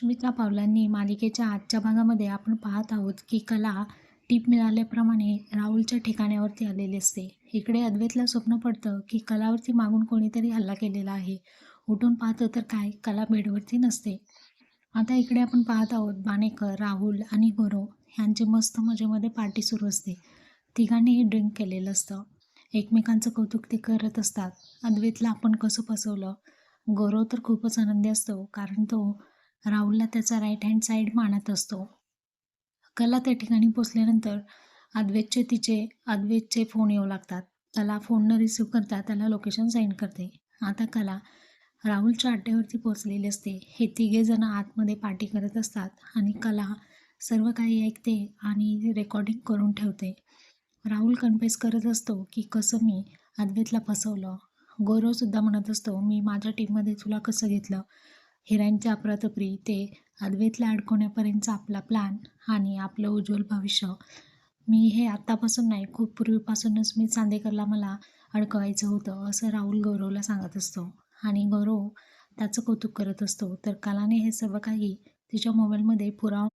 सुमित्रा पावलांनी मालिकेच्या आजच्या भागामध्ये आपण पाहत आहोत की कला टीप मिळाल्याप्रमाणे राहुलच्या ठिकाण्यावरती आलेली असते. इकडे अद्वैतला स्वप्न पडतं की कलावरती मागून कोणीतरी हल्ला केलेला आहे. उठून पाहतं तर काय? कला बेडवरती नसते. आता इकडे आपण पाहत आहोत बाणेकर राहुल आणि गौरव ह्यांची मस्त मजेमध्ये पार्टी सुरू असते. तिघांनीही ड्रिंक केलेलं असतं. एकमेकांचं कौतुक ते करत असतात. अद्वैतला आपण कसं फसवलं? गौरव तर खूपच आनंदी असतो कारण तो राहुलला त्याचा राईट हँड साईड मानत असतो. कला त्या ठिकाणी पोचल्यानंतर अद्वैतचे तिचे अद्वैतचे फोन येऊ लागतात. त्याला फोन न रिसीव करता त्याला लोकेशन सेंड करते. आता कला राहुलच्या अड्ड्यावरती पोचलेली असते. हे तिघेजणं आतमध्ये पार्टी करत असतात आणि कला सर्व काही ऐकते आणि रेकॉर्डिंग करून ठेवते. राहुल कन्फेस करत असतो की कसं मी अद्वैतला फसवलं? गौरवसुद्धा म्हणत असतो मी माझ्या टीममध्ये तुला कसं घेतलं? हिऱ्यांच्या अप्रतप्री ते अद्वैतला अडकवण्यापर्यंतचा आपला प्लॅन आणि आपलं उज्ज्वल भविष्य. मी हे आत्तापासून नाही खूप पूर्वीपासूनच मी चांदेकरला मला अडकवायचं होतं असं राहुल गौरवला सांगत असतो. आणि गौरव त्याचं कौतुक करत असतो. तर कलाने हे सर्व काही तिच्या मोबाईलमध्ये पुरावा